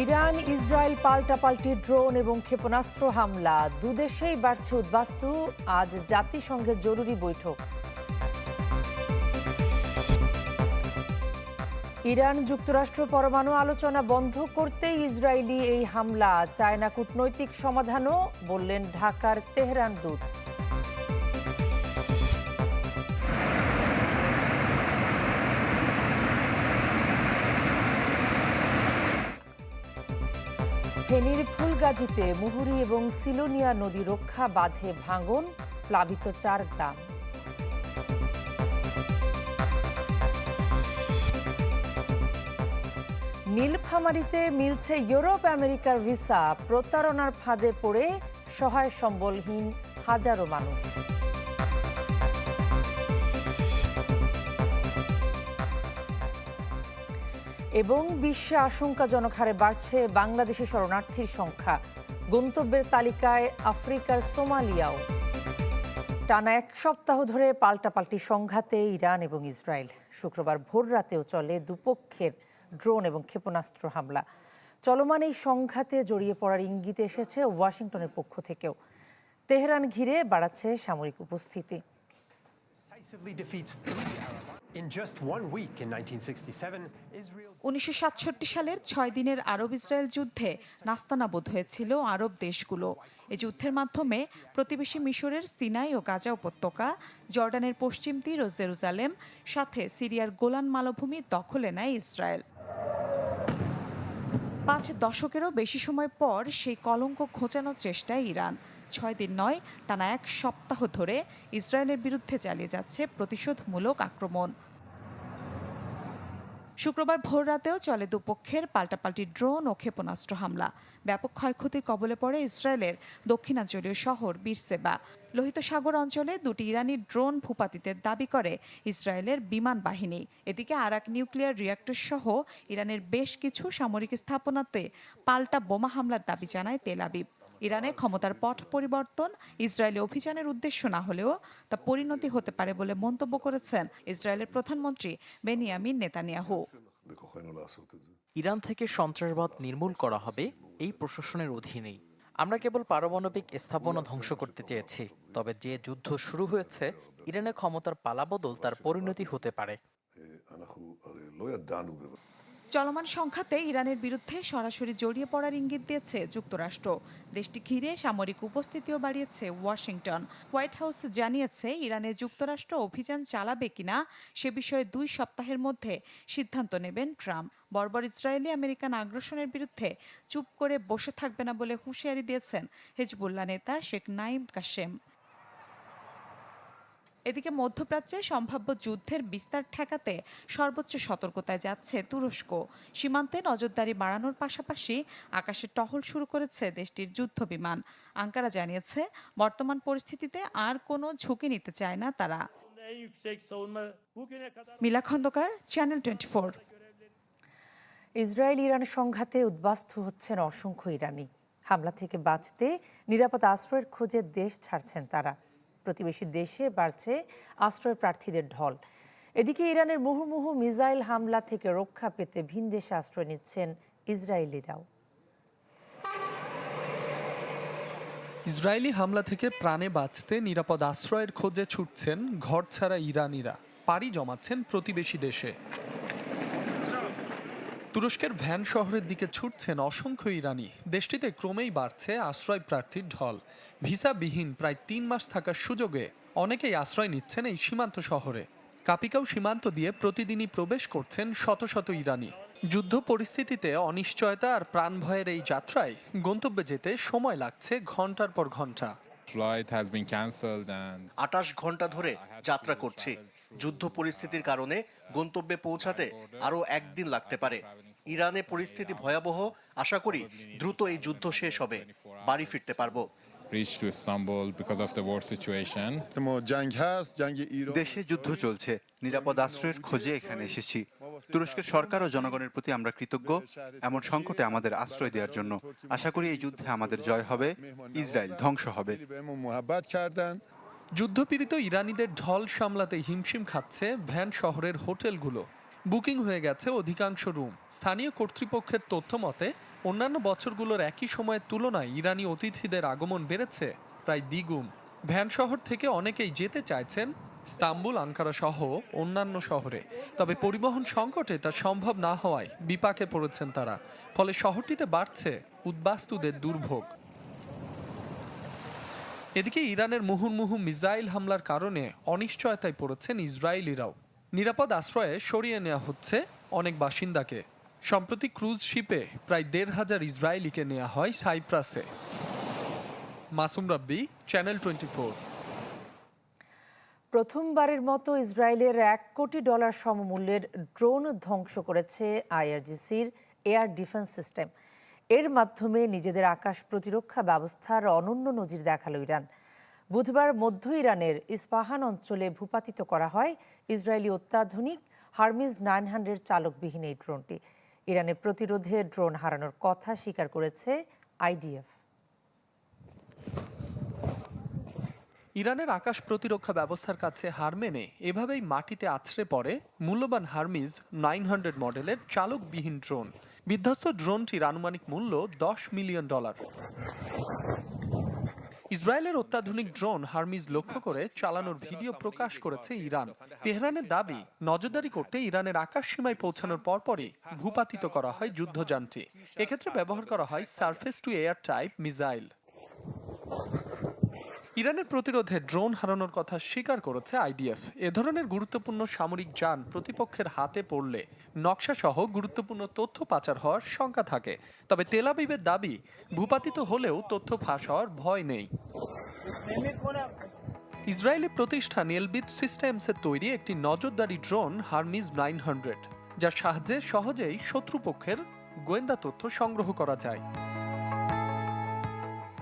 Iran, Israel পাল্টাপাল্টি drone এবং ক্ষেপণাস্ত্র হামলা। দুদেশেই বাড়ছে উদ্বাস্তু। আজ জাতিসংঘের জরুরি বৈঠক। ইরান যুক্তরাষ্ট্র পরমাণু আলোচনা বন্ধ করতেই ইসরায়েলি এই হামলা। চায়না কূটনৈতিক সমাধানও, বললেন ঢাকার তেহরান দূত। ফেনীর ফুলগাজীতে মুহুরী এবং সিলোনিয়া নদী রক্ষা বাঁধে ভাঙন, প্লাবিত চার গ্রাম। নীলফামারিতে মিলছে ইউরোপ আমেরিকার ভিসা, প্রতারণার ফাঁদে পড়ে সহায় সম্বলহীন হাজারো মানুষ। এবং বিশ্বে আশঙ্কাজনক হারে বাড়ছে বাংলাদেশি শরণার্থীর সংখ্যা। গন্তব্যের তালিকায় আফ্রিকার সোমালিয়াও। টানা এক সপ্তাহ ধরে পাল্টাপাল্টি সংঘাতে ইরান এবং ইসরায়েল। শুক্রবার ভোর রাতেও চলে দুপক্ষের ড্রোন এবং ক্ষেপণাস্ত্র হামলা। চলমান এই সংঘাতে জড়িয়ে পড়ার ইঙ্গিত এসেছে ওয়াশিংটনের পক্ষ থেকেও। তেহরান ঘিরে বাড়াচ্ছে সামরিক উপস্থিতি। উনিশশো সাতষট্টি সালের ছয় দিনের আরব ইসরায়েল যুদ্ধে নাস্তানাবোধ হয়েছিল আরব দেশগুলো। এই যুদ্ধের মাধ্যমে প্রতিবেশী মিশরের সিনাই ও গাজা উপত্যকা, জর্ডানের পশ্চিম তীর ও জেরুজালেম, সাথে সিরিয়ার গোলান মালভূমি দখলে নেয় ইসরায়েল। পাঁচ দশকেরও বেশি সময় পর সেই কলঙ্ক খোঁচানোর চেষ্টায় ইরান। ছয় দিন নয়, টানা এক সপ্তাহ ধরে ইসরায়েলের বিরুদ্ধে চালিয়ে যাচ্ছে প্রতিশোধমূলক আক্রমণ। শুক্রবার ভোর রাতেও চলে দুপক্ষের পাল্টাপাল্টি ড্রোন ও ক্ষেপণাস্ত্র হামলা। ব্যাপক ক্ষয়ক্ষতির কবলে পড়ে ইসরায়েলের দক্ষিণাঞ্চলীয় শহর বীরসেবা। লোহিত সাগর অঞ্চলে দুটি ইরানি ড্রোন ভূপাতিতের দাবি করে ইসরায়েলের বিমান বাহিনী। এদিকে আরাক নিউক্লিয়ার রিয়াক্টর সহ ইরানের বেশ কিছু সামরিক স্থাপনাতে পাল্টা বোমা হামলার দাবি জানায় তেল আবিব। ইরানে ক্ষমতার পথ পরিবর্তন, ইসরায়েলে অভিযানের উদ্দেশ্য না হলেও তা পরিণতি হতে পারে বলে মন্তব্য করেছেন ইসরায়েলের প্রধানমন্ত্রী বেনিয়ামিন নেতানিয়াহু। ইরান থেকে সন্ত্রাসবাদ নির্মূল করা হবে এই প্রশাসনের অধীনেই। আমরা কেবল পারমাণবিক স্থাপনা ধ্বংস করতে চেয়েছি, তবে যে যুদ্ধ শুরু হয়েছে ইরানের ক্ষমতার পালাবদল তার পরিণতি হতে পারে। চলমান সংঘাতে ইরানের বিরুদ্ধে সরাসরি জড়িয়ে পড়ার ইঙ্গিত দিয়েছে যুক্তরাষ্ট্র। দেশটি ঘিরে সামরিক উপস্থিতিও বাড়িয়েছে ওয়াশিংটন। হোয়াইট হাউস জানিয়েছে ইরানে যুক্তরাষ্ট্র অভিযান চালাবে কিনা সে বিষয়ে দুই সপ্তাহের মধ্যে সিদ্ধান্ত নেবেন ট্রাম্প। বর্বর ইসরায়েলি আমেরিকান আগ্রাসনের বিরুদ্ধে চুপ করে বসে থাকবে না বলে হুঁশিয়ারি দিয়েছেন হেজবুল্লাহ নেতা শেখ নাইম কাশেম। এদিকে মধ্যপ্রাচ্যে সম্ভাব্য যুদ্ধের বিস্তার ঠেকাতে সর্বোচ্চ সতর্কতায় যাচ্ছে তুরস্ক। সীমান্তে নজরদারি বাড়ানোর পাশাপাশি আকাশে টহল শুরু করেছে দেশটির যুদ্ধ বিমান। আঙ্কারা জানিয়েছে, বর্তমান পরিস্থিতিতে আর কোনো ঝুঁকি নিতে চায় না তারা। Mila Khandakar channel twenty four Israel Iran সংঘাতে উদ্বাস্তু হচ্ছেন অসংখ্য ইরানি। হামলা থেকে বাঁচতে নিরাপদ আশ্রয়ের খোঁজে দেশ ছাড়ছেন তারা। প্রতিবেশী দেশে বাড়ছে আশ্রয় প্রার্থীদের ঢল। এদিকে ইরানের মুহুর্মুহু মিসাইল হামলা থেকে রক্ষা পেতে ভিন দেশে আশ্রয় নিচ্ছেন ইসরায়েলিরাও। ইসরায়েলি হামলা থেকে প্রাণে বাঁচতে নিরাপদ আশ্রয়ের খোঁজে ছুটছেন ঘর ছাড়া ইরানিরা। পাড়ি জমাচ্ছেন প্রতিবেশী দেশে। তুরস্কের ভ্যান শহরের দিকে ছুটছেন অসংখ্য ইরানি। দেশটিতে ক্রমেই বাড়ছে আশ্রয় প্রার্থীর ঢল। ভিসাবিহীন প্রায় তিন মাস থাকার সুযোগে অনেকেই আশ্রয় নিচ্ছেন এই সীমান্ত শহরে। কাপিকাও সীমান্ত দিয়ে প্রতিদিনই প্রবেশ করছেন শত শত ইরানি। যুদ্ধ পরিস্থিতিতে অনিশ্চয়তা আর প্রাণভয়ের এই যাত্রায় গন্তব্যে যেতে সময় লাগছে ঘণ্টার পর ঘণ্টা। Flight has been cancelled and আটাশ ঘণ্টা ধরে যাত্রা করছি। যুদ্ধ পরিস্থিতির কারণে গন্তব্যে পৌঁছাতে আরও একদিন লাগতে পারে। ইরানে পরিস্থিতি ভয়াবহ। আশা করি দ্রুত এই যুদ্ধ শেষ হবে। বাড়ি ফিরতে পারব। দেশে যুদ্ধ চলছে। নিরাপদ আশ্রয়ের খোঁজে এখানে এসেছি। তুরস্কের সরকার ও জনগণের প্রতি আমরা কৃতজ্ঞ। এমন সংকটে আমাদের আশ্রয় দেওয়ার জন্য। আশা করি এই যুদ্ধে আমাদের জয় হবে। ইসরায়েল ধ্বংস হবে। যুদ্ধপীড়িত ইরানিদের ঢল সামলাতে হিমশিম খাচ্ছে ভ্যান শহরের হোটেলগুলো। বুকিং হয়ে গেছে অধিকাংশ রুম। স্থানীয় কর্তৃপক্ষের তথ্য মতে অন্যান্য বছরগুলোর একই সময়ের তুলনায় ইরানি অতিথিদের আগমন বেড়েছে প্রায় দ্বিগুণ। ভ্যান শহর থেকে অনেকেই যেতে চাইছেন ইস্তাম্বুল, আঙ্কারা সহ অন্যান্য শহরে। তবে পরিবহন সংকটে তা সম্ভব না হওয়ায় বিপাকে পড়েছেন তারা। ফলে শহরটিতে বাড়ছে উদ্বাস্তুদের দুর্ভোগ। এদিকে ইরানের মুহুর্মুহু মিসাইল হামলার কারণে অনিশ্চয়তায় পড়েছেন ইসরায়েলিরাও। নিরাপদ আশ্রয়ে সরিয়ে নেওয়া হচ্ছে অনেক বাসিন্দাকে। সম্প্রতি ক্রুজ শিপে প্রায় দেড় হাজার ইসরায়েলিকে নেওয়া হয় সাইপ্রাসে। মাসুম রাব্বি চ্যানেল টোয়েন্টি প্রথমবারের মতো ইসরায়েলের এক কোটি ডলার সমমূল্যের ড্রোন ধ্বংস করেছে আইআরজিসির এয়ার ডিফেন্স সিস্টেম। এর মাধ্যমে নিজেদের আকাশ প্রতিরক্ষা ব্যবস্থার অনন্য নজির দেখাল ইরান। বুধবার মধ্য ইরানের ইস্পাহান অঞ্চলে ভূপাতিত করা হয় ইসরায়েলি অত্যাধুনিক হার্মিজ নাইন হান্ড্রেড চালকবিহীন এই ড্রোনটি। ইরানের প্রতিরোধে ড্রোন হারানোর কথা স্বীকার করেছে আইডিএফ। ইরানের আকাশ প্রতিরক্ষা ব্যবস্থার কাছে হার মেনে এভাবেই মাটিতে আছড়ে পড়ে মূল্যবান হার্মিজ নাইন হান্ড্রেড মডেলের চালকবিহীন ড্রোন। বিধ্বস্ত ড্রোনটির আনুমানিক মূল্য দশ মিলিয়ন ডলার। ইসরায়েলের অত্যাধুনিক ড্রোন হার্মিজ লক্ষ্য করে চালানোর ভিডিও প্রকাশ করেছে ইরান। তেহরানের দাবি, নজরদারি করতে ইরানের আকাশ সীমায় পৌঁছানোর পরপরই ভূপাতিত করা হয় যুদ্ধযানটি। এক্ষেত্রে ব্যবহার করা হয় surface to air type missile. ইরানের প্রতিরোধে ড্রোন হারানোর কথা স্বীকার করেছে আইডিএফ। এ ধরনের গুরুত্বপূর্ণ সামরিক যান প্রতিপক্ষের হাতে পড়লে নকশা সহ গুরুত্বপূর্ণ তথ্য পাচার হওয়ার শঙ্কা থাকে। তবে তেলাবিবের দাবি, ভূপাতিত হলেও তথ্য ফাঁস হওয়ার ভয় নেই। ইসরায়েলি প্রতিষ্ঠান এলবিদ সিস্টেমসের তৈরি একটি নজরদারি ড্রোন হার্মিজ নাইন হান্ড্রেড, যার সাহায্যে সহজেই শত্রুপক্ষের গোয়েন্দা তথ্য সংগ্রহ করা যায়।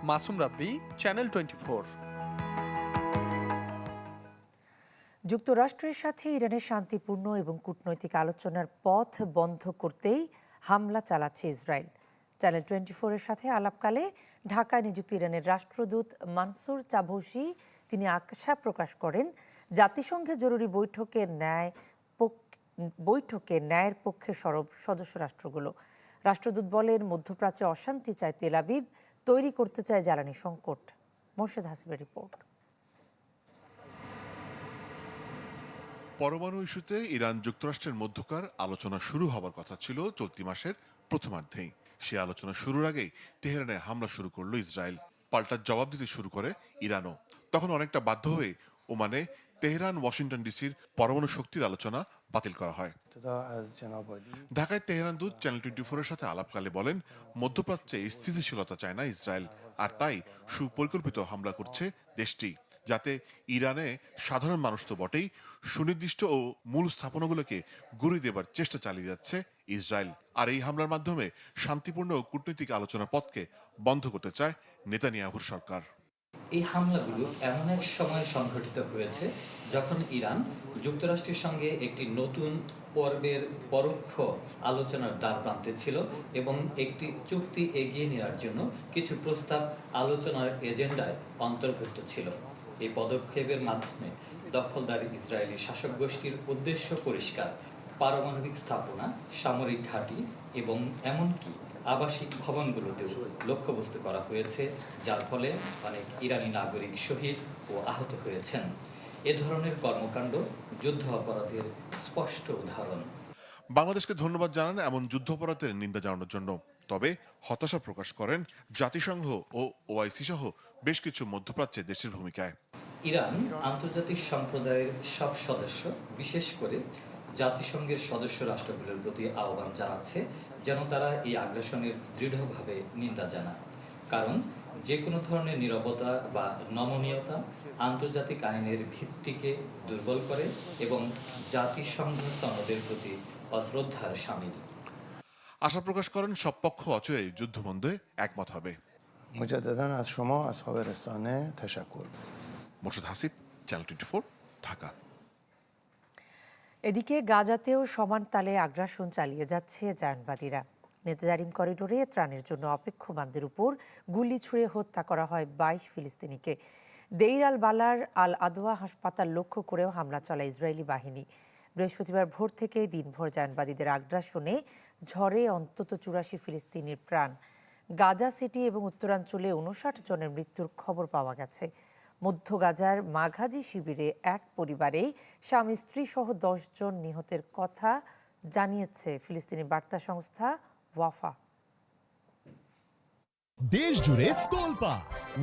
মাসুম রাব্বি, চ্যানেল টোয়েন্টি যুক্তরাষ্ট্রের সাথে ইরানের শান্তিপূর্ণ এবং কূটনৈতিক আলোচনার পথ বন্ধ করতেই হামলা চালাচ্ছে ইসরায়েল। চ্যানেল টোয়েন্টি ফোরের সাথে আলাপকালে ঢাকায় নিযুক্ত ইরানের রাষ্ট্রদূত মানসুর চাভৌসি তিনি আশা প্রকাশ করেন, জাতিসংঘে জরুরি বৈঠকে ন্যায় বৈঠকে ন্যায়ের পক্ষে সরব সদস্য রাষ্ট্রগুলো। রাষ্ট্রদূত বলেন, মধ্যপ্রাচ্যে অশান্তি চায় তেলাবিব তৈরি করতে চায় জ্বালানি সংকট। মোর্শেদ হাসিবের রিপোর্ট। পরমাণু ইস্যুতে ইরান যুক্তরাষ্ট্রের মধ্যকার আলোচনা শুরু হবার কথা ছিল চলতি মাসের প্রথমার্ধেই। সে আলোচনা শুরুর আগেই তেহরানে হামলা শুরু করল ইসরায়েল। পাল্টা জবাব দিতে শুরু করে ইরানও। তখন অনেকটা বাধ্য হয়ে ওমানে তেহরান, ওয়াশিংটন ডিসির পরমাণু শক্তির আলোচনা বাতিল করা হয়। ঢাকায় তেহরান দূত চ্যানেল টোয়েন্টি ফোরের সাথে আলাপকালে বলেন, মধ্যপ্রাচ্যে স্থিতিশীলতা চায় না ইসরায়েল, আর তাই সুপরিকল্পিত হামলা করছে দেশটি। যাতে ইরানে সাধারণ মানুষ তো বটেই, সুনির্দিষ্ট ও মূল স্থাপনাগুলোকে গুড়ি দেবার চেষ্টা চালিয়ে যাচ্ছে ইসরায়েল। আর এই হামলার মাধ্যমে শান্তিপূর্ণ কূটনৈতিক আলোচনার পথকে বন্ধ করতে চায় নেতানিয়াহুর সরকার। এই হামলাগুলো এমন এক সময় সংঘটিত হয়েছে যখন ইরান যুক্তরাষ্ট্রের সঙ্গে একটি নতুন পর্বের পরোক্ষ আলোচনার দ্বার প্রান্তে ছিল এবং একটি চুক্তি এগিয়ে নেওয়ার জন্য কিছু প্রস্তাব আলোচনার এজেন্ডায় অন্তর্ভুক্ত ছিল। এই পদক্ষেপের মাধ্যমে দখলদার ইসরায়েলি শাসক গোষ্ঠীর উদ্দেশ্য পরিষ্কার, পারমাণবিক স্থাপনা, সামরিক ঘাঁটি এবং এমনকি আবাসিক ভবনগুলোতেও লক্ষ্যবস্তু করা হয়েছে, যার ফলে অনেক ইরানি নাগরিক শহীদ ও আহত হয়েছেন। এ ধরনের কর্মকাণ্ড যুদ্ধ অপরাধের স্পষ্ট উদাহরণ। বাংলাদেশকে ধন্যবাদ জানান এমন যুদ্ধাপরাধের নিন্দা জানানোর জন্য। তবে হতাশা প্রকাশ করেন জাতিসংঘ ও ওআইসি সহ বেশ কিছু মধ্যপ্রাচ্যের দেশের ভূমিকায়। ইরান আন্তর্জাতিক সম্প্রদায়ের সব সদস্য বিশেষ করে জাতিসংঘের সদস্য রাষ্ট্রগুলোর প্রতি আহ্বান জানাচ্ছে যেন তারা এই আগ্রাসনের দৃঢ়ভাবে নিন্দা জানায়। কারণ যে কোনো ধরনের নিরবতা বা নমনীয়তা আন্তর্জাতিক আইনের ভিত্তিকে দুর্বল করে এবং জাতিসংঘ সনদের প্রতি অশ্রদ্ধার সামিল। আশা প্রকাশ করেন সব পক্ষ অচয়ে যুদ্ধবন্ধে একমত হবে। مجددا از شما اصحاب رسانه تشکر Morshed Hasib channel twenty four Dhaka এদিকে গাজাতেও সমান তালে আগ্রাসন চালিয়ে যাচ্ছে জায়নবাদীরা নেজারিম করিডোরে ত্রাণের জন্য অপেক্ষমানদের উপর গুলি ছুড়ে হত্যা করা হয় বাইশ ফিলিস্তিনিকে দেইর আল বালার আল আদোয়া হাসপাতাল লক্ষ্য করেও হামলা চালায় ইসরায়েলি বাহিনী বৃহস্পতিবার ভোর থেকে দিনভর জায়নবাদীদের আগ্রাসনে ঝড়ে অন্তত চুরাশি ফিলিস্তিনির প্রাণ গাজা সিটি এবং উত্তরাঞ্চলে উনষাট জনের মৃত্যুর খবর পাওয়া গেছে। মধ্য গাজার মাঘাজি শিবিরে এক পরিবারে স্বামী স্ত্রী সহ দশ জন নিহতের কথা জানিয়েছে ফিলিস্তিনি বার্তা সংস্থা ওয়াফা। দেশ জুড়ে তোলপা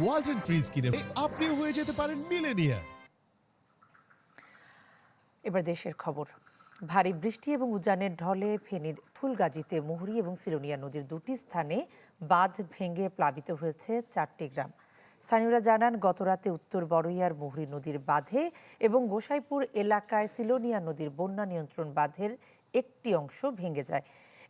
ওয়ালটন ফ্রিজ কিনে আপনিও হয়ে যেতে পারেন মিলেনিয়ার এবার দেশের খবর। ভারী বৃষ্টি এবং উজানের ঢলে ফেনীর ফুলগাজীতে মুহুরী এবং সিলোনিয়া নদীর দুটি স্থানে বাঁধ ভেঙে প্লাবিত হয়েছে চারটি গ্রাম। স্থানীয়রা জানান, গতরাতে উত্তর বড়ইয়ার মুহুরী নদীর বাঁধে এবং গোসাইপুর এলাকায় সিলোনিয়া নদীর বন্যা নিয়ন্ত্রণ বাঁধের একটি অংশ ভেঙে যায়।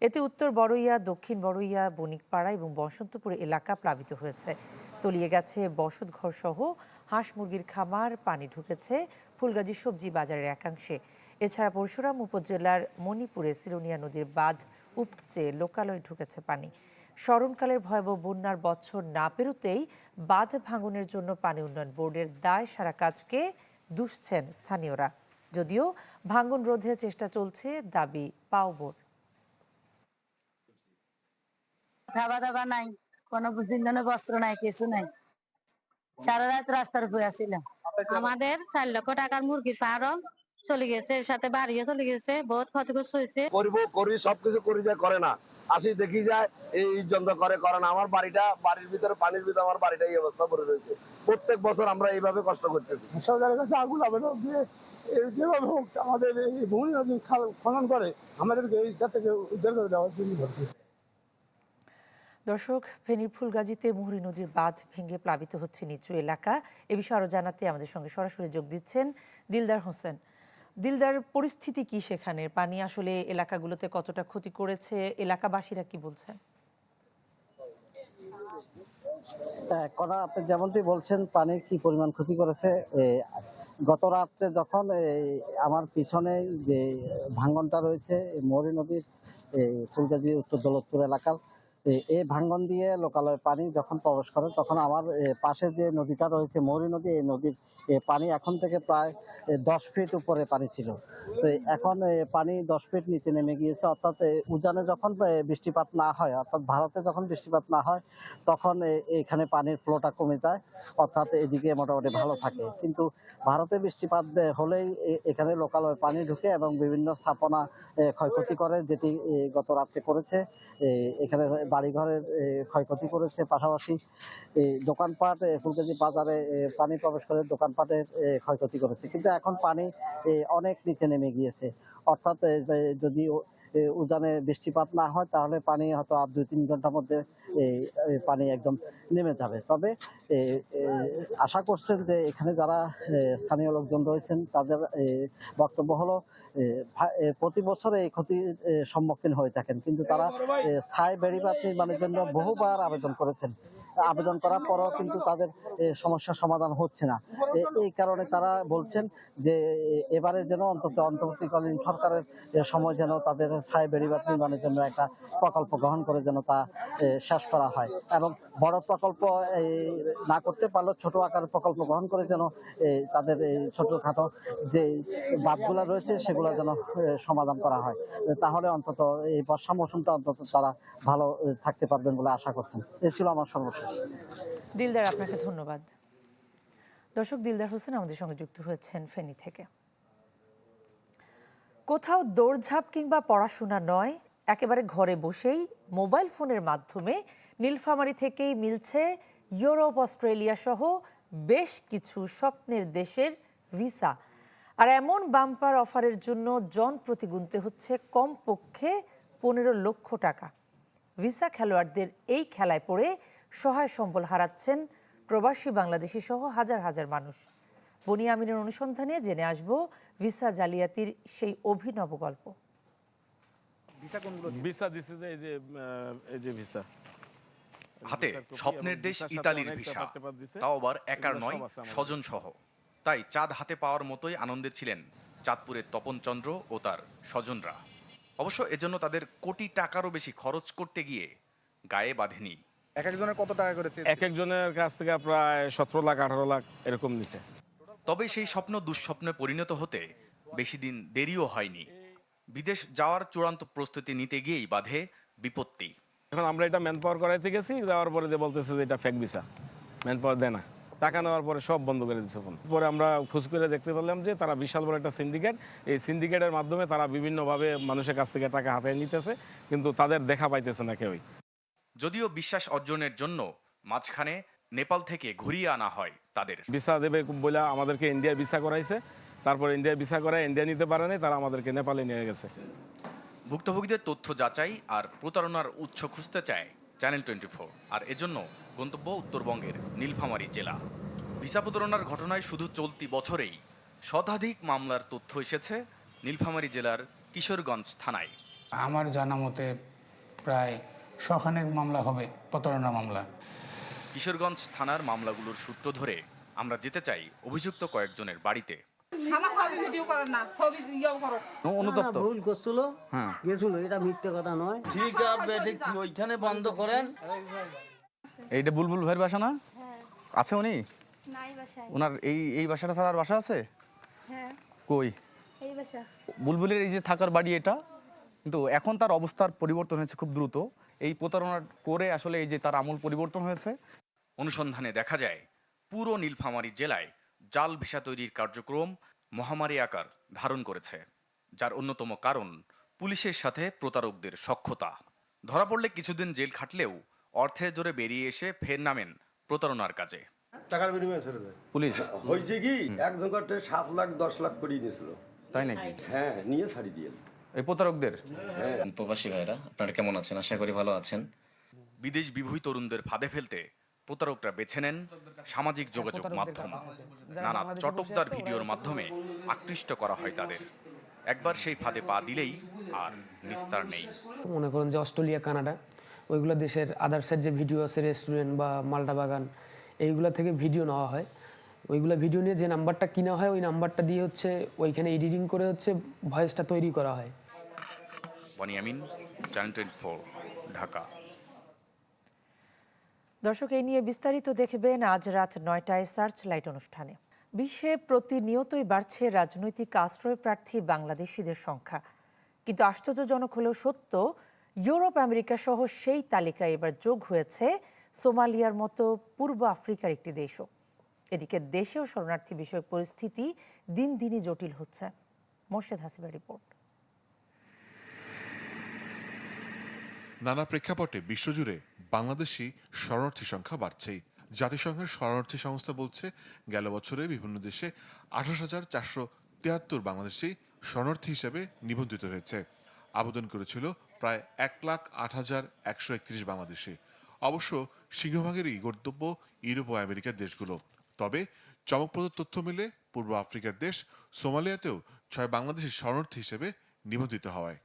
এতে উত্তর বড়ইয়া, দক্ষিণ বড়ইয়া, বণিকপাড়া এবং বসন্তপুর এলাকা প্লাবিত হয়েছে। তলিয়ে গেছে বসতঘর সহ হাঁস মুরগির খামার, পানি ঢুকেছে ফুলগাজী সবজি বাজারের একাংশে। এছাড়া পরশুরাম উপজেলার মণিপুরে সিলোনিয়া নদীর বাঁধ উপচে, লোকালয়ে ঢুকেছে পানি। স্মরণকালের ভয়াবহ বন্যার বছর না পেরোতেই বাঁধ ভাঙনের জন্য পানি উন্নয়ন বোর্ডের দায় সারা কাজকে দুষছেন স্থানীয়রা। যদিও ভাঙন রোধে চেষ্টা চলছে দাবি পাও বোর্ড। খাওয়া দাওয়া নাই কোনো দিন বস্ত্র নাই কিছু নাই। সারা রাত রাস্তার উপরে আসছিলাম আমাদের চার লক্ষ টাকার মুরগির ফার্ম চলে গেছে এর সাথে বাড়িও চলে গেছে বহুত ক্ষতিগ্রস্ত হয়েছে। করব করি সবকিছু করি যায় করে না। আসি দেখি যায় এই যন্ত্র করে করে না। আমার বাড়িটা বাড়ির ভিতরে পানির ভিতরে আমার বাড়িটা এই অবস্থা পড়ে রয়েছে। প্রত্যেক বছর আমরা এইভাবে কষ্ট করতেছি। সরকারের কাছে আগুন আবেদন দিয়ে যেভাবে হোক আমাদের এই ভূমি নদী খনন করে আমাদেরকে এইটা থেকে উদ্ধার করে দেওয়ার জন্য দর্শক ফেনীর ফুলগাজীতে মুহুরী নদীর বাঁধ ভেঙে প্লাবিত হচ্ছে নিচু এলাকা। এ বিষয়ে আরও জানাতে আমাদের সঙ্গে সরাসরি যোগ দিচ্ছেন দিলদার হোসেন। দিলদার পরিস্থিতি কি সেখানে? পানি আসলে এলাকাগুলোতে কতটা ক্ষতি করেছে? এলাকাবাসীরা কি বলছে কথা আপনি যেমনটি বলছেন, পানি কি পরিমাণ ক্ষতি করেছে গত রাত্রে যখন আমার পিছনে যে ভাঙ্গনটা রয়েছে মৌরি নদীর ফুলগাজী, উত্তর দৌলতপুর এলাকার এই ভাঙ্গন দিয়ে লোকালয় পানি যখন প্রবেশ করে, তখন আমার পাশে যে নদীটা রয়েছে, মৌরি নদী, এই নদীর পানি এখন থেকে প্রায় দশ ফিট উপরে পানি ছিল। তো এখন পানি দশ ফিট নিচে নেমে গিয়েছে। অর্থাৎ উজানে যখন বৃষ্টিপাত না হয় অর্থাৎ ভারতে যখন বৃষ্টিপাত না হয় তখন এখানে পানির ফ্লোটা কমে যায়। অর্থাৎ এদিকে মোটামুটি ভালো থাকে। কিন্তু ভারতে বৃষ্টিপাত হলেই এখানে লোকালয়ে পানি ঢুকে এবং বিভিন্ন স্থাপনা ক্ষয়ক্ষতি করে যেটি গত রাত্রে করেছে। এখানে বাড়িঘরের ক্ষয়ক্ষতি করেছে পাশাপাশি। দোকানপাট এ, বাজারে পানি প্রবেশ করে দোকানপাটের এ, ক্ষয়ক্ষতি করেছে। কিন্তু এখন পানি অনেক নিচে নেমে গিয়েছে। অর্থাৎ যদি উজানে বৃষ্টিপাত না হয় তাহলে পানি হয়তো আর দুই তিন ঘণ্টার মধ্যে পানি একদম নেমে যাবে। তবে আশা করছেন যে এখানে যারা স্থানীয় লোকজন রয়েছেন তাদের বক্তব্য হলো প্রতি বছর এই ক্ষতির সম্মুখীন হয়ে থাকেন। কিন্তু তারা স্থায়ী বেড়িবাঁধ নির্মাণের জন্য বহুবার আবেদন করেছেন। আবেদন করার পরও কিন্তু তাদের সমস্যার সমাধান হচ্ছে না। এই কারণে তারা বলছেন যে এবারে যেন অন্তত অন্তর্বর্তীকালীন সরকারের সময় যেন তাদের স্থায়ী বেড়িবাঁধ নির্মাণের জন্য একটা প্রকল্প গ্রহণ করে যেন তা শেষ করা হয়। এবং বড় প্রকল্প না করতে পারলেও ছোট আকারের প্রকল্প গ্রহণ করে যেন তাদের এই ছোটখাটো যে বাদগুলো রয়েছে সেগুলো যেন সমাধান করা হয়। তাহলে অন্তত এই বর্ষা মৌসুমটা অন্তত তারা ভালো থাকতে পারবেন বলে আশা করছেন। এ ছিল আমার সর্বশেষ। দিলদার, আপনাকে ধন্যবাদ। দর্শক, দিলদার হোসেন আমাদের সঙ্গে যুক্ত হয়েছেন ফেনী থেকে। কোথাও দৌড়ঝাঁপ কিংবা পড়াশোনা নয়, একেবারে ঘরে বসেই মোবাইল ফোনের মাধ্যমে নীলফামারী থেকেই মিলছে ইউরোপ, অস্ট্রেলিয়া সহ বেশ কিছু স্বপ্নের দেশের ভিসা। আর এমন বাম্পার অফারের জন্য জন প্রতি গুনতে হচ্ছে কমপক্ষে পনেরো লক্ষ টাকা। ভিসা খেলোয়াড়দের এই খেলায় পড়ে সহায় সম্বল হারাচ্ছেন প্রবাসী বাংলাদেশি সহ হাজার হাজার মানুষ। বনি আমিনের অনুসন্ধানে জেনে আসব ভিসা জালিয়াতির সেই অভিনব গল্প। ভিসা দিছে যে এই যে এই যে ভিসা। হাতে স্বপ্নের দেশ ইতালির ভিসা। তাও আবার একার নয় স্বজন সহ। তাই চাঁদ হাতে পাওয়ার মতোই আনন্দে ছিলেন চাঁদপুরের তপন চন্দ্র ও তার স্বজনরা। অবশ্য এজন্য তাদের কোটি টাকারও বেশি খরচ করতে গিয়ে গায়ে বাঁধেনি এক একজনের কত টাকা করেছে এক একজনের কাছ থেকে প্রায় সতেরো লাখ আঠারো লাখ এরকম নিছে। তবে সেই স্বপ্ন দুঃস্বপ্নে পরিণত হতে বেশি দিন দেরিও হয়নি। বিদেশ যাওয়ার চূড়ান্ত প্রস্তুতি নিতে গিয়েই বাধে বিপত্তি। এখন আমরা এটা ম্যান পাওয়ার করাইতে গেছি যাওয়ার পরে যে বলতেছে যে এটা ফেক ভিসা ম্যান পাওয়ার দেয় না। টাকা নেওয়ার পরে সব বন্ধ করে দিচ্ছে ফোন। পরে আমরা খোঁজ করে দেখতে পেলাম যে তারা বিশাল বড় একটা সিন্ডিকেট এই সিন্ডিকেটের মাধ্যমে তারা বিভিন্নভাবে মানুষের কাছ থেকে টাকা হাতে নিতেছে কিন্তু তাদের দেখা পাইতেছে না কেউই। যদিও বিশ্বাস অর্জনের জন্য মাঝখানে নেপাল থেকে ঘুরিয়ে আনা হয় তাদের। ভিসা দেবে বলে আমাদেরকে ইন্ডিয়ার ভিসা করাইছে। তারপর ইন্ডিয়ার ভিসা করায় ইন্ডিয়া নিতে পারে নাই তারা আমাদেরকে নেপালে নিয়ে গেছে। ভুক্তভোগীদের তথ্য যাচাই আর প্রতারণার উৎস খুঁজতে চায় চ্যানেল টোয়েন্টি ফোর আর এজন্য গন্তব্য উত্তরবঙ্গের নীলফামারী জেলা। ভিসা প্রতারণার ঘটনায় শুধু চলতি বছরেই শতাধিক মামলার তথ্য এসেছে নীলফামারী জেলার কিশোরগঞ্জ থানায়। আমার জানা মতে প্রায় শখানেক মামলা হবে প্রতারণা মামলা। কিশোরগঞ্জ থানার মামলাগুলোর সূত্র ধরে আমরা যেতে চাই অভিযুক্ত কয়েকজনের বাড়িতে। ভুল করছিল গেছিল এটা মিথ্যে কথা নয়। ঠিক আছে ওইখানে বন্ধ করেন। এইটা বুলবুল ভাইয়ের বাসা না? আছে উনি? ওনার এই এই বাসাটা ছাড়া আর বাসা আছে? হ্যাঁ। কই? বুলবুলের এই যে থাকার বাড়ি এটা কিন্তু এখন তার অবস্থার পরিবর্তন হয়েছে খুব দ্রুত। এই প্রতারণা করে আসলে এই যে তার আমূল পরিবর্তন হয়েছে। অনুসন্ধানে দেখা যায় পুরো নীলফামারী জেলায় জাল ভিসা তৈরির কার্যক্রম মহামারী আকার ধারণ করেছে যার অন্যতম কারণ পুলিশের সাথে প্রতারকদের সক্ষতা ধরা পড়লে কিছুদিন জেল খাটলেও অর্থের জোরে বেরিয়ে এসে ফের নামেন প্রতারণার কাজে। টাকার বিনিময়ে ছেড়ে দেয়। পুলিশ? হয়েছে কি একজন করতে সাত লাখ দশ লাখ করে নিয়েছিল। তাই নাকি? হ্যাঁ নিয়ে ছাড়ি দিয়ে এই প্রতারকদের? প্রবাসী ভাইরা আপনারা কেমন আছেন? আশা করি ভালো আছেন। বিদেশ বিভূত তরুণদের ফাঁদে ফেলতে প্রতারকরা বেছে নেন সামাজিক যোগাযোগ মাধ্যম। নানা চটকদার ভিডিওর মাধ্যমে আকৃষ্ট করা হয় তাদের। একবার সেই ফাঁদে পা দিলেই আর নিস্তার নেই। মনে করুন যে অস্ট্রেলিয়া কানাডা ওইগুলো দেশের আদার্সের যে ভিডিও আছে রেস্টুরেন্ট বা মাল্টা বাগান এইগুলো থেকে ভিডিও নেওয়া হয়। ওইগুলো ভিডিও নিয়ে যে নাম্বারটা কিনা হয় ওই নাম্বারটা দিয়ে হচ্ছে ওইখানে এডিটিং করে হচ্ছে ভয়েসটা তৈরি করা হয়। Boniamin channel twenty four Dhaka দর্শক, এই নিয়ে বিস্তারিত দেখবেন আজ রাত নয়টায় সার্চ লাইট অনুষ্ঠানে। বিশ্বে প্রতিনিয়তই বাড়ছে রাজনৈতিক আশ্রয় প্রার্থী বাংলাদেশিদের সংখ্যা। কিন্তু আশ্চর্যজনক হলেও সত্য, ইউরোপ, আমেরিকা সহ সেই তালিকায় এবার যোগ হয়েছে সোমালিয়ার মতো পূর্ব আফ্রিকার একটি দেশও। এদিকে দেশেও শরণার্থী বিষয়ক পরিস্থিতি দিন দিনই জটিল হচ্ছে। মোর্শেদ হাসিবার রিপোর্ট। নানা প্রেক্ষাপটে বিশ্বজুড়ে বাংলাদেশি শরণার্থী সংখ্যা বাড়ছেই। জাতিসংঘের শরণার্থী সংস্থা বলছে, গেল বছরে বিভিন্ন দেশে আঠাশ হাজার চারশো তিয়াত্তর বাংলাদেশি শরণার্থী হিসেবে নিবন্ধিত হয়েছে। আবেদন করেছিল প্রায় এক লাখ আট হাজার একশো একত্রিশ বাংলাদেশি। অবশ্য সিংহভাগেরই গন্তব্য ইউরোপ ও আমেরিকার দেশগুলো। তবে চমকপ্রদ তথ্য মিলে পূর্ব আফ্রিকার দেশ সোমালিয়াতেও ছয় বাংলাদেশি শরণার্থী হিসেবে নিবন্ধিত হওয়ায়।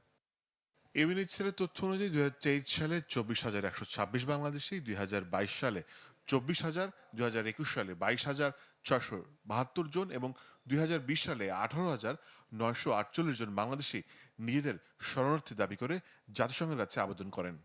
ইউনিটসের তথ্য অনুযায়ী দুই হাজার তেইশ সালে চব্বিশ হাজার একশো ছাব্বিশ বাংলাদেশি দুই হাজার বাইশ সালে চব্বিশ হাজার দুই হাজার একুশ সালে বাইশ হাজার ছয়শো বাহাত্তর জন এবং দুই হাজার বিশ সালে আঠারো হাজার নয়শো আটচল্লিশ জন বাংলাদেশি নিজেদের শরণার্থী দাবি করে জাতিসংঘের কাছে আবেদন করেন।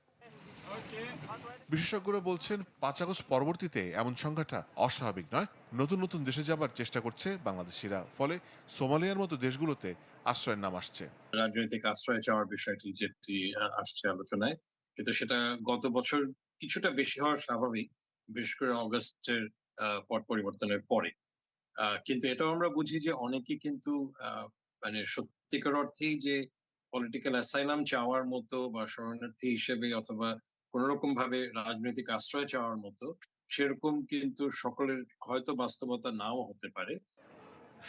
বিশেষজ্ঞরা বলছেন, পাঁচ আগস্ট পরবর্তীতে এমন সংখ্যাটা অস্বাভাবিক নয়। নতুন নতুন দেশে যাবার চেষ্টা করছে বাংলাদেশিরা। ফলে সোমালিয়ার মতো দেশগুলোতে আশ্রয়ের নাম আসছে। রাজনৈতিক আশ্রয় চাওয়ার বিষয়টি যেটি আসছে আলোচনায়। কিন্তু সেটা গত বছর কিছুটা বেশি হওয়া স্বাভাবিক, বিশেষ করে অগস্টের পট পরিবর্তনের পরে। কিন্তু এটাও আমরা বুঝি যে অনেকে কিন্তু মানে সত্যিকার অর্থেই যে পলিটিক্যাল অ্যাসাইলাম চাওয়ার মতো বা শরণার্থী হিসেবে অথবা কোন রকম ভাবে রাজনৈতিক আশ্রয় চাওয়ার মতো সেরকম কিন্তু সকলের হয়তো বাস্তবতা নাও হতে পারে।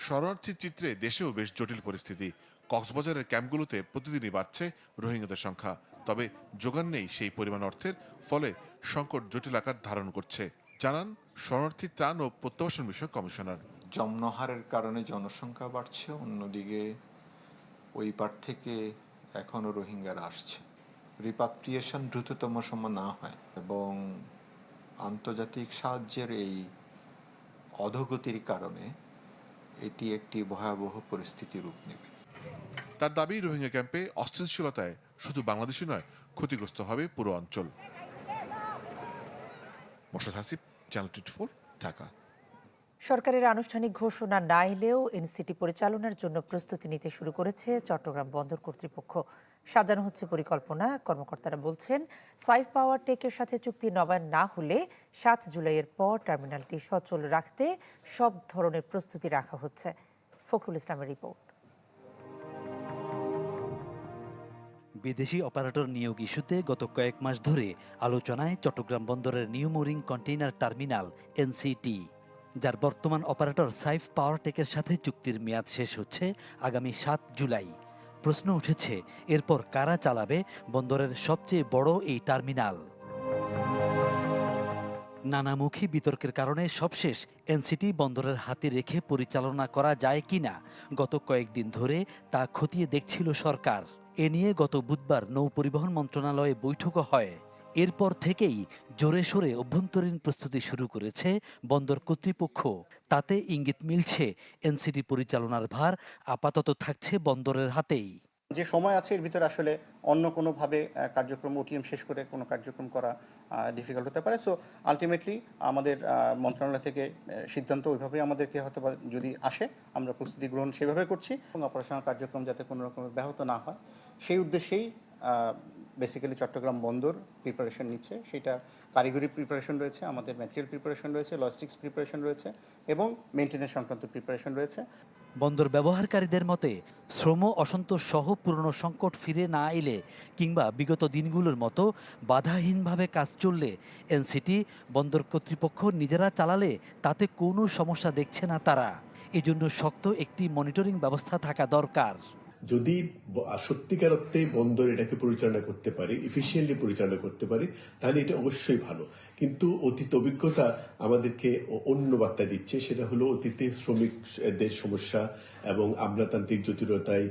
শরণার্থীর চিত্রে দেশেও বেশ জটিল পরিস্থিতি। কক্সবাজারের ক্যাম্পগুলোতে প্রতিদিনই বাড়ছে রোহিঙ্গাদের সংখ্যা। তবে যোগান নেই সেই পরিমাণ অর্থের ফলে সংকট জটিল আকার ধারণ করছে। জানান শরণার্থী ত্রাণ ও প্রত্যাবাসন বিষয়ক কমিশনার। জন্মহারের কারণে জনসংখ্যা বাড়ছে অন্যদিকে ওই পার থেকে এখনও রোহিঙ্গারা আসছে। রিপাট্রিয়েশন দ্রুততম সময় না হয় এবং আন্তর্জাতিক সাহায্যের এই অধগতির কারণে এটি একটি ভয়াবহ পরিস্থিতি রূপ নেবে। তার দাবি রোহিঙ্গা ক্যাম্পে অস্থিতিশীলতায় শুধু বাংলাদেশই নয় ক্ষতিগ্রস্ত হবে পুরো অঞ্চল। Morshed Hasib channel twenty Dhaka. সরকারের আনুষ্ঠানিক ঘোষণা না এলেও এনসিটি পরিচালনার জন্য প্রস্তুতি নিতে শুরু করেছে চট্টগ্রাম বন্দর কর্তৃপক্ষ। সাজানো হচ্ছে পরিকল্পনা, কর্মকর্তারা বলছেন, সাইফ পাওয়ার টেকের সাথে চুক্তি নবায়ন না হলে সাত জুলাইয়ের পর টার্মিনালটি সচল রাখতে সব ধরনের প্রস্তুতি রাখা হচ্ছে। ফখরুল ইসলামের রিপোর্ট। বিদেশি অপারেটর নিয়োগ ইস্যুতে গত কয়েক মাস ধরে আলোচনায় চট্টগ্রাম বন্দরের new mooring container terminal, NCT, যার বর্তমান অপারেটর সাইফ পাওয়ার টেকের সাথে চুক্তির মেয়াদ শেষ হচ্ছে আগামী সাত জুলাই। প্রশ্ন উঠেছে, এরপর কারা চালাবে বন্দরের সবচেয়ে বড় এই টার্মিনাল? নানামুখী বিতর্কের কারণে সবশেষ এনসিটি বন্দরের হাতে রেখে পরিচালনা করা যায় কি না, গত কয়েকদিন ধরে তা খতিয়ে দেখছিল সরকার। এ নিয়ে গত বুধবার নৌ পরিবহন মন্ত্রণালয়ে বৈঠকও হয়। এরপর থেকেই জোরে সোরে অভ্যন্তরীণ প্রস্তুতি শুরু করেছে বন্দর কর্তৃপক্ষ। তাতে ইঙ্গিত মিলছে এনসিটি পরিচালনার ভার আপাতত থাকছে বন্দরের হাতেই। যে সময় আছে, এর ভিতরে আসলে অন্য কোনোভাবে কার্যক্রম ওটিএম শেষ করে কোনো কার্যক্রম করা ডিফিকাল্ট হতে পারে। সো আলটিমেটলি আমাদের মন্ত্রণালয় থেকে সিদ্ধান্ত ওইভাবেই আমাদেরকে হয়তো যদি আসে, আমরা প্রস্তুতি গ্রহণ সেভাবে করছি। এবং অপারেশনাল কার্যক্রম যাতে কোনো রকমের ব্যাহত না হয়, সেই উদ্দেশ্যেই বেসিক্যালি চট্টগ্রাম বন্দর প্রিপারেশন নিচ্ছে। সেটা কারিগরি প্রিপারেশন রয়েছে, আমাদের ম্যাটেরিয়াল প্রিপারেশন রয়েছে লজিস্টিক্স প্রিপারেশন রয়েছে এবং মেনটেন্যান্স সংক্রান্ত প্রিপারেশন রয়েছে। বন্দর ব্যবহারকারীদের মতে, শ্রম অসন্তোষ সহ পুরনো সংকট ফিরে না এলে কিংবা বিগত দিনগুলোর মতো বাধাহীনভাবে কাজ চললে এনসিটি বন্দর কর্তৃপক্ষ নিজেরা চালালে তাতে কোনো সমস্যা দেখছে না তারা। এজন্য শক্ত একটি মনিটরিং ব্যবস্থা থাকা দরকার। যদি সত্যিকার অর্থে বন্দর এটাকে পরিচালনা করতে পারে এফিসিয়েন্টলি পরিচালনা করতে পারে, তাহলে এটা অবশ্যই ভালো। কিন্তু অতীত অভিজ্ঞতা আমাদেরকে অন্য বার্তা দিচ্ছে, সেটা হলো অতীতে শ্রমিকদের সমস্যা এবং আমলাতান্ত্রিক জটিলতায়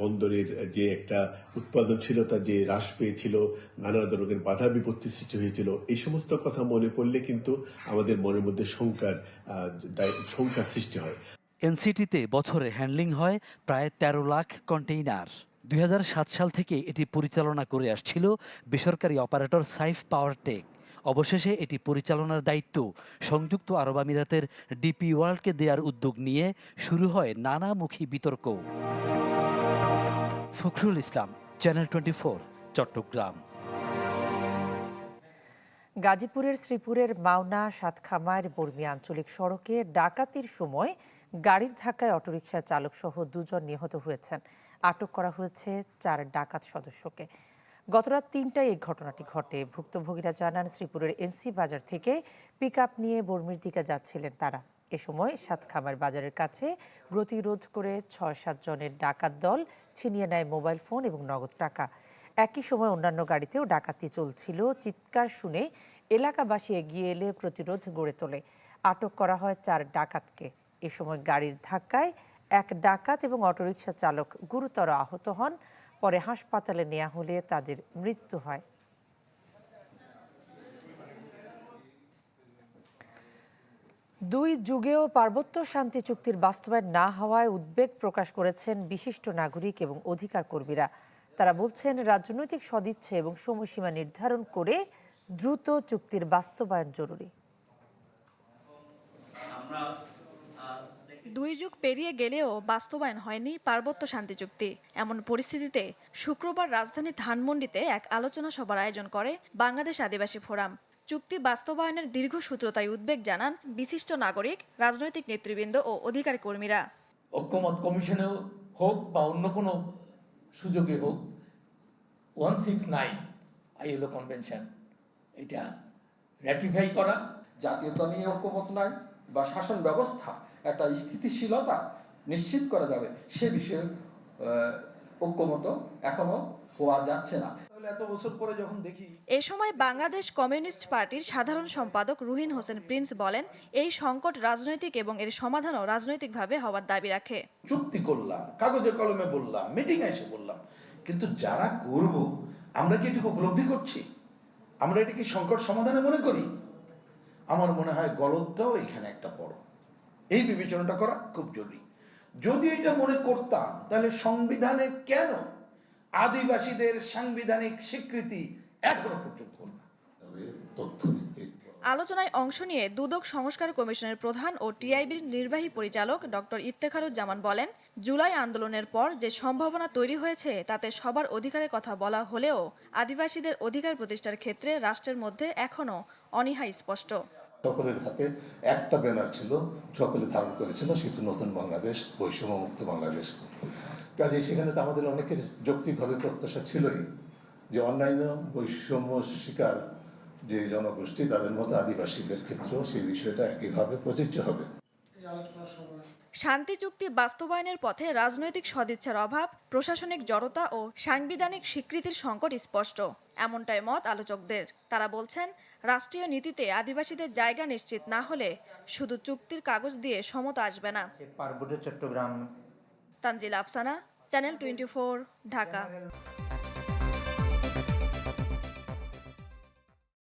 বন্দরের যে একটা উৎপাদনশীলতা যে হ্রাস পেয়েছিল, নানা ধরনের বাধা বিপত্তি সৃষ্টি হয়েছিল, এই সমস্ত কথা মনে পড়লে কিন্তু আমাদের মনের মধ্যে শঙ্কার শঙ্কার সৃষ্টি হয়। এনসিটিতে বছরে হ্যান্ডলিং হয় প্রায় ১৩ লাখ কন্টেইনার। দুই হাজার সাত সাল থেকে এটি পরিচালনা করে আসছিল বেসরকারি অপারেটর সাইফ পাওয়ার টেক। অবশেষে এটি পরিচালনার দায়িত্ব। সংযুক্ত আরব আমিরাতের ডিপি ওয়ার্ল্ডকে দেওয়ার উদ্যোগ নিয়ে শুরু হয় নানামুখী বিতর্ক। Fakhrul Islam, channel twenty Chattogram. গাজীপুরের শ্রীপুরের মাওনা সাতখামার বর্মী আঞ্চলিক সড়কে ডাকাতির সময় গাড়ির ধাক্কায় অটোরিকশা চালক সহ দুজন নিহত হয়েছেন। আটক করা হয়েছে চার ডাকাত সদস্যকে। গতরাত তিনটায় এই ঘটনাটি ঘটে। ভুক্তভোগীরা জানান, শ্রীপুরের এমসি বাজার থেকে পিক নিয়ে বর্মির দিকে যাচ্ছিলেন তারা। এ সময় সাতখামার বাজারের কাছে গতিরোধ করে ছয় সাত জনের ডাকাত দল ছিনিয়ে নেয় মোবাইল ফোন এবং নগদ টাকা। একই সময় অন্যান্য গাড়িতেও ডাকাতি চলছিল। চিৎকার শুনে এলাকাবাসী এগিয়ে এলে প্রতিরোধ গড়ে তোলে। আটক করা হয় চার ডাকাতকে। এ সময় গাড়ির ধাক্কায় এক ডাকাত এবং অটোরিকশা চালক গুরুতর আহত হন। পরে হাসপাতালে নেওয়া হলে তাদের মৃত্যু হয়। দুই যুগেও পার্বত্য শান্তি চুক্তির বাস্তবায়ন না হওয়ায় উদ্বেগ প্রকাশ করেছেন বিশিষ্ট নাগরিক এবং অধিকার কর্মীরা। তারা বলছেন, রাজনৈতিক সদিচ্ছে এবং সময়সীমা নির্ধারণ করে দ্রুত চুক্তির বাস্তবায়ন জরুরি। দুই যুগ পেরিয়ে গেলেও বাস্তবায়ন হয়নি পার্বত্য শান্তি চুক্তি। এমন পরিস্থিতিতে শুক্রবার রাজধানী ধানমন্ডিতে এক আলোচনা সভার আয়োজন করে বাংলাদেশ আদিবাসী ফোরাম। চুক্তি বাস্তবায়নের দীর্ঘসূত্রতায় উদ্বেগ জানান বিশিষ্ট নাগরিক রাজনৈতিক নেতৃবৃন্দ ও অধিকার কর্মীরা। ঐক্যমত কমিশনেও হোক বা অন্য কোনো সুযোগে হোক one six nine ILO convention এটা র্যাটিফাই করা। জাতীয়তা নিয়ে ঐক্যমত নাই বা শাসন ব্যবস্থা একটা স্থিতিশীলতা নিশ্চিত করা যাবে। সে বিষয়ে ঐক্যমত এখনও হওয়া যাচ্ছে না। এত বছর পরে যখন দেখি এ সময় বাংলাদেশ কমিউনিস্ট পার্টির সাধারণ সম্পাদক রুহিন হোসেন প্রিন্স বলেন এই সংকট রাজনৈতিক এবং এর সমাধানও রাজনৈতিকভাবে হওয়ার দাবি রাখে। চুক্তি করলাম কাগজে কলমে বললাম মিটিং এসে বললাম। কিন্তু যারা করব আমরা কি এটাকে উপলব্ধি করছি? আমরা এটাকে সংকট সমাধানে মনে করি? আমার মনে হয় গলতটাও এখানে একটা বড়। এই বিবেচনাটা করা খুব জরুরি। যদি এটা মনে করতাম তাহলে সংবিধানে কেন আদিবাসীদের সাংবিধানিক স্বীকৃতি এখনও পর্যন্ত হলো না? তথ্য আলোচনায় অংশ নিয়ে দুদক সংস্কার কমিশনের প্রধান ও টিআইবির নির্বাহী পরিচালক ডক্টর ইফতেখারুজ্জামান বলেন জুলাই আন্দোলনের পর যে সম্ভাবনা তৈরি হয়েছে তাতে সবার অধিকারের কথা বলা হলেও আদিবাসীদের অধিকার প্রতিষ্ঠার ক্ষেত্রে রাষ্ট্রের মধ্যে এখনও অনীহা স্পষ্ট। সকলের হাতে একটা ব্যানার ছিল, সকলে ধারণ করেছিল, সেটি নতুন বাংলাদেশ বৈষম্য মুক্ত বাংলাদেশ। কাজে সেখানে তো আমাদের অনেকের যৌক্তিকভাবে প্রত্যাশা ছিলই যে অন্যান্য বৈষম্য শিকার যে জনগোষ্ঠী, তাদের মতো আদিবাসীদের ক্ষেত্রেও সেই বিষয়টা একইভাবে প্রযোজ্য হবে। শান্তি চুক্তি বাস্তবায়নের পথে রাজনৈতিক সদিচ্ছার অভাব, প্রশাসনিক জড়তা ও সাংবিধানিক স্বীকৃতির সংকট স্পষ্ট। এমনটাই মত আলোচকদের। তারা বলছেন রাষ্ট্রীয় নীতিতে আদিবাসীদের জায়গা নিশ্চিত না হলে শুধু চুক্তির কাগজ দিয়ে সমতা আসবে না। Parbatya Chittagong. Tanzil Afsana channel twenty Dhaka.